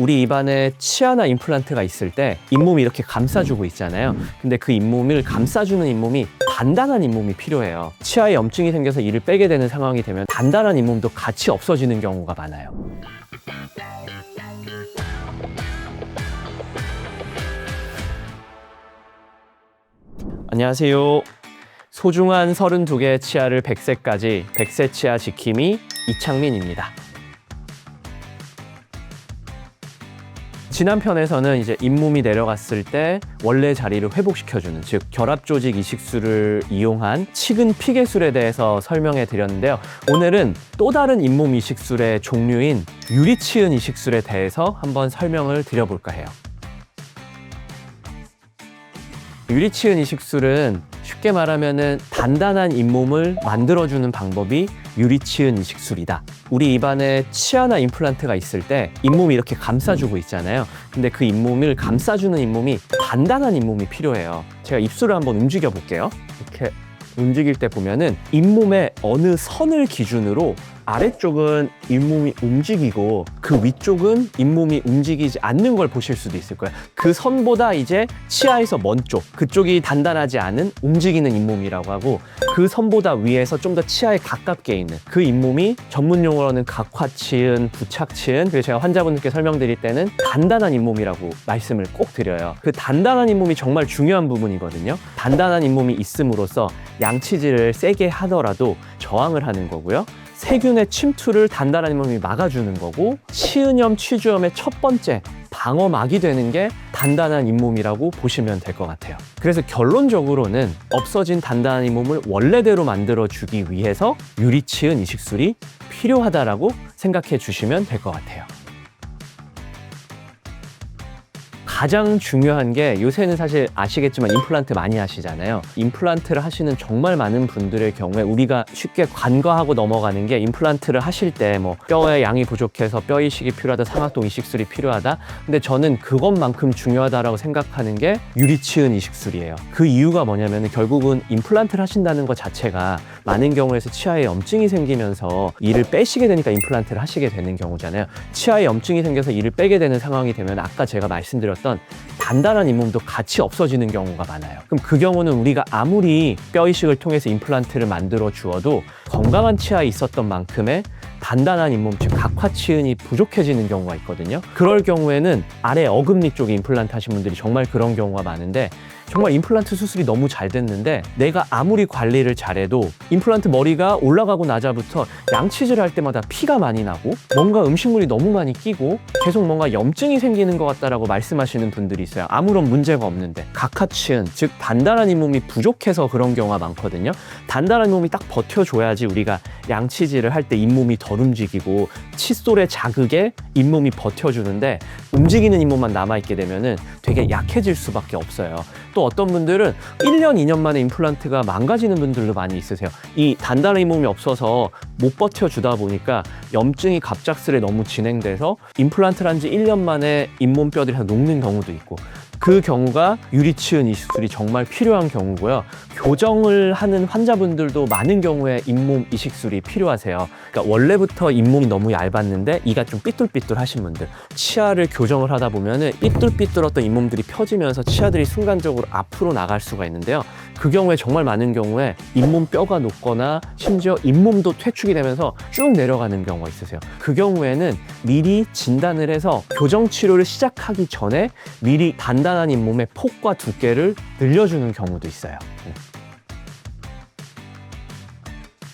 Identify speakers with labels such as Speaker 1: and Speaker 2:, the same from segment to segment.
Speaker 1: 우리 입안에 치아나 임플란트가 있을 때 잇몸이 이렇게 감싸주고 있잖아요. 근데 그 잇몸을 감싸주는 잇몸이 단단한 잇몸이 필요해요. 치아에 염증이 생겨서 이를 빼게 되는 상황이 되면 단단한 잇몸도 같이 없어지는 경우가 많아요. 안녕하세요. 소중한 32개의 치아를 100세까지 100세 치아 지킴이 이창민입니다. 지난 편에서는 이제 잇몸이 내려갔을 때 원래 자리를 회복시켜주는 즉 결합 조직 이식술을 이용한 치근 피개술에 대해서 설명해 드렸는데요. 오늘은 또 다른 잇몸 이식술의 종류인 유리치은 이식술에 대해서 한번 설명을 드려볼까 해요. 유리치은 이식술은 쉽게 말하면은 단단한 잇몸을 만들어주는 방법이 유리치은 이식술이다. 우리 입안에 치아나 임플란트가 있을 때 잇몸이 이렇게 감싸주고 있잖아요. 근데 그 잇몸을 감싸주는 잇몸이 단단한 잇몸이 필요해요. 제가 입술을 한번 움직여 볼게요. 이렇게 움직일 때 보면은 잇몸의 어느 선을 기준으로 아래쪽은 잇몸이 움직이고 그 위쪽은 잇몸이 움직이지 않는 걸 보실 수도 있을 거예요. 그 선보다 이제 치아에서 먼 쪽, 그쪽이 단단하지 않은 움직이는 잇몸이라고 하고 그 선보다 위에서 좀 더 치아에 가깝게 있는 그 잇몸이 전문 용어로는 각화치은, 부착치은, 그래서 제가 환자분들께 설명드릴 때는 단단한 잇몸이라고 말씀을 꼭 드려요. 그 단단한 잇몸이 정말 중요한 부분이거든요. 단단한 잇몸이 있음으로써 양치질을 세게 하더라도 저항을 하는 거고요. 세균의 침투를 단단한 잇몸이 막아주는 거고 치은염, 취주염의 첫 번째 방어막이 되는 게 단단한 잇몸이라고 보시면 될 것 같아요. 그래서 결론적으로는 없어진 단단한 잇몸을 원래대로 만들어 주기 위해서 유리치은 이식술이 필요하다라고 생각해 주시면 될 것 같아요. 가장 중요한 게 요새는 사실 아시겠지만 임플란트 많이 하시잖아요. 임플란트를 하시는 정말 많은 분들의 경우에 우리가 쉽게 간과하고 넘어가는 게 임플란트를 하실 때 뭐 뼈의 양이 부족해서 뼈 이식이 필요하다, 상악동 이식술이 필요하다. 근데 저는 그것만큼 중요하다라고 생각하는 게 유리치은 이식술이에요. 그 이유가 뭐냐면 결국은 임플란트를 하신다는 것 자체가 많은 경우에서 치아에 염증이 생기면서 이를 빼시게 되니까 임플란트를 하시게 되는 경우잖아요. 치아에 염증이 생겨서 이를 빼게 되는 상황이 되면 아까 제가 말씀드렸던 단단한 잇몸도 같이 없어지는 경우가 많아요. 그럼 그 경우는 우리가 아무리 뼈 이식을 통해서 임플란트를 만들어 주어도 건강한 치아에 있었던 만큼의 단단한 잇몸, 즉 각화치은이 부족해지는 경우가 있거든요. 그럴 경우에는 아래 어금니 쪽에 임플란트 하신 분들이 정말 그런 경우가 많은데 정말 임플란트 수술이 너무 잘 됐는데 내가 아무리 관리를 잘해도 임플란트 머리가 올라가고 나자부터 양치질 할 때마다 피가 많이 나고 뭔가 음식물이 너무 많이 끼고 계속 뭔가 염증이 생기는 것 같다라고 말씀하시는 분들이 있어요. 아무런 문제가 없는데 각하치은 즉 단단한 잇몸이 부족해서 그런 경우가 많거든요. 단단한 잇몸이 딱 버텨줘야지 우리가 양치질을 할 때 잇몸이 덜 움직이고 칫솔의 자극에 잇몸이 버텨주는데 움직이는 잇몸만 남아있게 되면은 되게 약해질 수밖에 없어요. 또 어떤 분들은 1년, 2년 만에 임플란트가 망가지는 분들도 많이 있으세요. 이 단단한 잇몸이 없어서 못 버텨주다 보니까 염증이 갑작스레 너무 진행돼서 임플란트를 한 지 1년 만에 잇몸뼈들이 다 녹는 경우도 있고 그 경우가 유리치은 이식술이 정말 필요한 경우고요. 교정을 하는 환자분들도 많은 경우에 잇몸 이식술이 필요하세요. 그러니까 원래부터 잇몸이 너무 얇았는데 이가 좀 삐뚤삐뚤하신 분들 치아를 교정을 하다 보면은 삐뚤삐뚤었던 잇몸들이 펴지면서 치아들이 순간적으로 앞으로 나갈 수가 있는데요. 그 경우에 정말 많은 경우에 잇몸 뼈가 녹거나 심지어 잇몸도 퇴축이 되면서 쭉 내려가는 경우가 있으세요. 그 경우에는 미리 진단을 해서 교정 치료를 시작하기 전에 미리 단단 한 잇몸의 폭과 두께를 늘려주는 경우도 있어요. 음.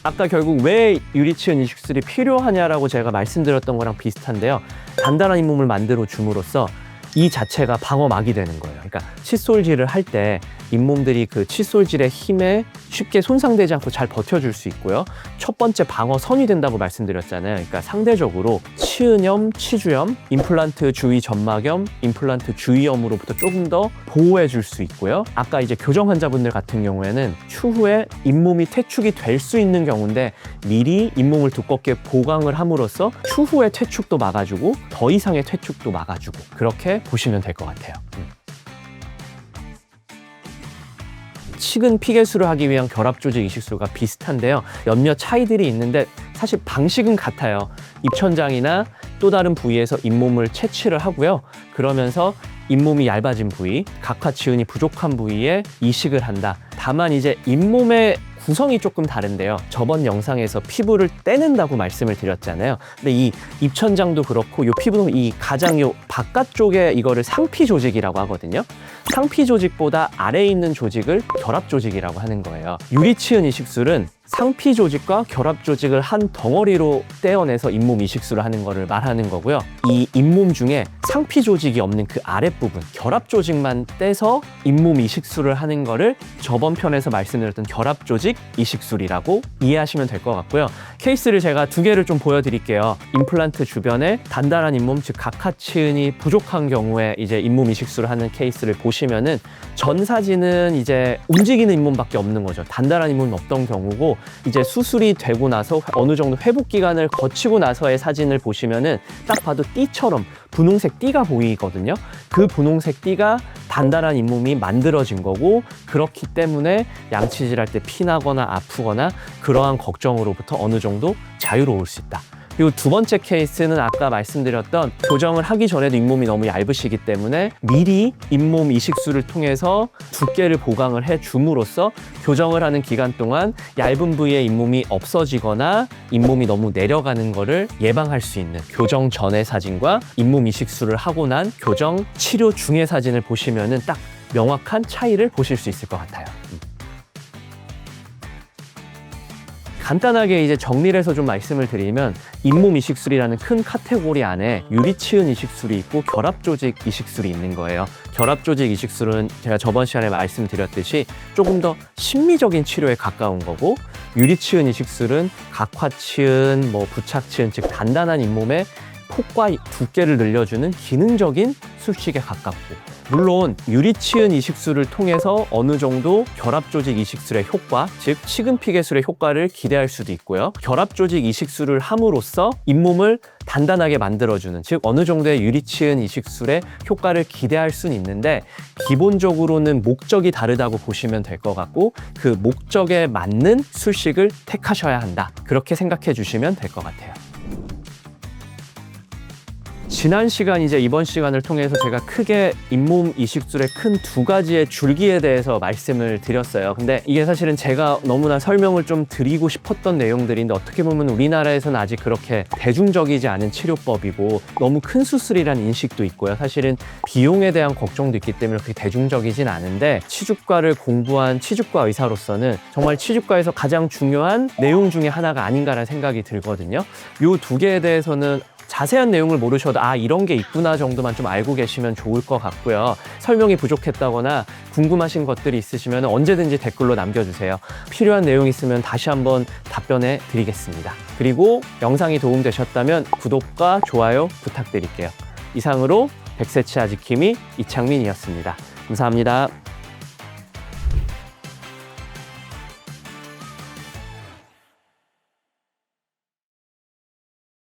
Speaker 1: 아까 결국 왜 유리치은 이식술이 필요하냐라고 제가 말씀드렸던 거랑 비슷한데요. 단단한 잇몸을 만들어 줌으로써 이 자체가 방어막이 되는 거예요. 그러니까 칫솔질을 할 때 잇몸들이 그 칫솔질의 힘에 쉽게 손상되지 않고 잘 버텨줄 수 있고요. 첫 번째 방어선이 된다고 말씀드렸잖아요. 그러니까 상대적으로 치은염, 치주염, 임플란트 주위 점막염, 임플란트 주위염으로부터 조금 더 보호해 줄 수 있고요. 아까 이제 교정 환자분들 같은 경우에는 추후에 잇몸이 퇴축이 될 수 있는 경우인데 미리 잇몸을 두껍게 보강을 함으로써 추후의 퇴축도 막아주고 더 이상의 퇴축도 막아주고 그렇게 보시면 될 것 같아요. 음. 치근 피개술을 하기 위한 결합 조직 이식술과 비슷한데요. 몇몇 차이들이 있는데 사실 방식은 같아요. 입천장이나 또 다른 부위에서 잇몸을 채취를 하고요. 그러면서 잇몸이 얇아진 부위, 각화치은이 부족한 부위에 이식을 한다. 다만 이제 잇몸의 구성이 조금 다른데요. 저번 영상에서 피부를 떼낸다고 말씀을 드렸잖아요. 근데 이 입천장도 그렇고 이 피부는 이 가장 요 바깥쪽에 이거를 상피 조직이라고 하거든요. 상피 조직보다 아래에 있는 조직을 결합 조직이라고 하는 거예요. 유리치은 이식술은 상피 조직과 결합 조직을 한 덩어리로 떼어내서 잇몸 이식술을 하는 거를 말하는 거고요. 이 잇몸 중에 상피 조직이 없는 그 아랫부분, 결합 조직만 떼서 잇몸 이식술을 하는 거를 저번 편에서 말씀드렸던 결합 조직 이식술이라고 이해하시면 될 것 같고요. 케이스를 제가 두 개를 좀 보여드릴게요. 임플란트 주변에 단단한 잇몸, 즉 각하치은이 부족한 경우에 이제 잇몸 이식술을 하는 케이스를 보시면은 전 사진은 이제 움직이는 잇몸밖에 없는 거죠. 단단한 잇몸이 없던 경우고 이제 수술이 되고 나서 어느 정도 회복 기간을 거치고 나서의 사진을 보시면은 딱 봐도 띠처럼 분홍색 띠가 보이거든요. 그 분홍색 띠가 단단한 잇몸이 만들어진 거고 그렇기 때문에 양치질할 때 피나거나 아프거나 그러한 걱정으로부터 어느 정도 자유로울 수 있다. 그리고 두 번째 케이스는 아까 말씀드렸던 교정을 하기 전에도 잇몸이 너무 얇으시기 때문에 미리 잇몸 이식술을 통해서 두께를 보강을 해 줌으로써 교정을 하는 기간 동안 얇은 부위에 잇몸이 없어지거나 잇몸이 너무 내려가는 거를 예방할 수 있는 교정 전의 사진과 잇몸 이식술을 하고 난 교정 치료 중의 사진을 보시면은 딱 명확한 차이를 보실 수 있을 것 같아요. 간단하게 이제 정리를 해서 좀 말씀을 드리면 잇몸 이식술이라는 큰 카테고리 안에 유리치은 이식술이 있고 결합 조직 이식술이 있는 거예요. 결합 조직 이식술은 제가 저번 시간에 말씀드렸듯이 조금 더 심미적인 치료에 가까운 거고 유리치은 이식술은 각화치은, 뭐 부착치은 즉 단단한 잇몸에 폭과 두께를 늘려주는 기능적인 술식에 가깝고 물론 유리치은 이식술을 통해서 어느 정도 결합 조직 이식술의 효과, 즉 치근피 개술의 효과를 기대할 수도 있고요. 결합 조직 이식술을 함으로써 잇몸을 단단하게 만들어주는, 즉 어느 정도의 유리치은 이식술의 효과를 기대할 수는 있는데 기본적으로는 목적이 다르다고 보시면 될 것 같고 그 목적에 맞는 술식을 택하셔야 한다. 그렇게 생각해 주시면 될 것 같아요. 지난 시간 이제 이번 시간을 통해서 제가 크게 잇몸 이식술의 큰 두 가지의 줄기에 대해서 말씀을 드렸어요. 근데 이게 사실은 제가 너무나 설명을 좀 드리고 싶었던 내용들인데 어떻게 보면 우리나라에서는 아직 그렇게 대중적이지 않은 치료법이고 너무 큰 수술이란 인식도 있고요. 사실은 비용에 대한 걱정도 있기 때문에 그렇게 대중적이진 않은데 치주과를 공부한 치주과 의사로서는 정말 치주과에서 가장 중요한 내용 중에 하나가 아닌가라는 생각이 들거든요. 요 두 개에 대해서는 자세한 내용을 모르셔도 아 이런 게 있구나 정도만 좀 알고 계시면 좋을 것 같고요. 설명이 부족했다거나 궁금하신 것들이 있으시면 언제든지 댓글로 남겨주세요. 필요한 내용 있으면 다시 한번 답변해 드리겠습니다. 그리고 영상이 도움되셨다면 구독과 좋아요 부탁드릴게요. 이상으로 백세치 아지킴이 이창민이었습니다. 감사합니다.